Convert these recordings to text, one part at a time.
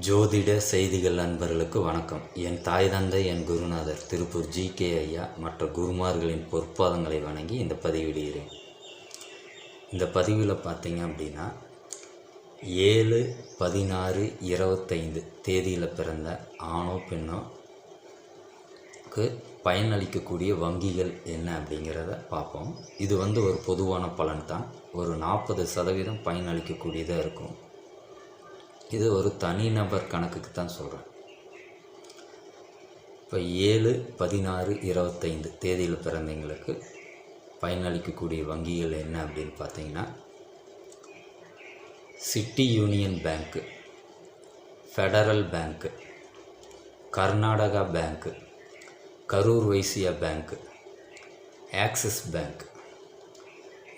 ஜோதிட செய்திகள் நண்பர்களுக்கு வணக்கம். என் தாய் தந்தை என் குருநாதர் திருப்பூர் ஜி. கே. ஐயா மற்ற குருமார்களின் பொற்பாதங்களை வணங்கி இந்த பதிவிடுகிறேன். இந்த பதிவில் பார்த்தீங்க அப்படின்னா ஏழு பதினாறு இருபத்தைந்து தேதியில் பிறந்த ஆணோ பெண்ணோக்கு பயனளிக்கக்கூடிய வங்கிகள் என்ன அப்படிங்கிறத பார்ப்போம் இது வந்து ஒரு பொதுவான பலன் தான். ஒரு நாற்பது சதவீதம் பயனளிக்கக்கூடியதாக இருக்கும். இது ஒரு தனிநபர் கணக்குக்கு தான் சொல்கிறேன் இப்போ ஏழு பதினாறு இருபத்தைந்து தேதியில் பிறந்தவங்களுக்கு பயனளிக்கக்கூடிய வங்கிகள் என்ன அப்படின்னு பார்த்தீங்கன்னா city union bank federal bank Karnataka bank Karur Vysya bank axis bank.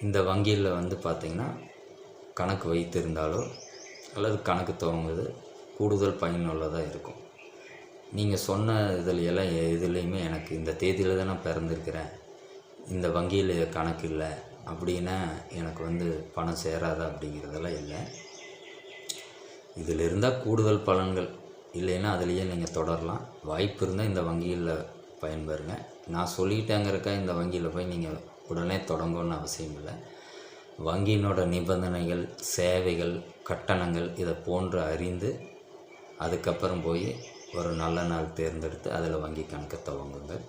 இந்த வங்கியில் வந்து பார்த்திங்கன்னா கணக்கு வைத்திருந்தாலோ அல்லது கணக்கு துவங்குது. கூடுதல் பயனுள்ளதாக இருக்கும். நீங்கள் சொன்ன இதில் எல்லாம் எதுலேயுமே எனக்கு இந்த தேதியில் தான் நான் பிறந்திருக்கிறேன். இந்த வங்கியில் கணக்கு இல்லை அப்படின்னா எனக்கு வந்து பணம் சேராதா அப்படிங்கிறதெல்லாம் இல்லை. இதில் இருந்தால் கூடுதல் பலன்கள். இல்லைன்னா அதுலேயே நீங்கள் தொடரலாம். வாய்ப்பு இருந்தால் இந்த வங்கியில் பயன்பெறுங்க. நான் சொல்லிட்டேங்கிறக்கா இந்த வங்கியில் போய் நீங்கள் உடனே தொடங்கணும்னு அவசியம் இல்லை. வங்கியினோட நிபந்தனைகள் சேவைகள் கட்டணங்கள் இதை போன்று அறிந்து அதுக்கப்புறம் போய் ஒரு நல்ல நாள் தேர்ந்தெடுத்து அதில் வங்கி கணக்கை துவங்குங்கள்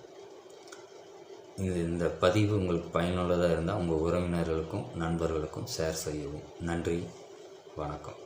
இது இந்த பதிவு உங்களுக்கு பயனுள்ளதாக இருந்தால் உங்கள் உறவினர்களுக்கும் நண்பர்களுக்கும் ஷேர் செய்யவும். நன்றி. வணக்கம்.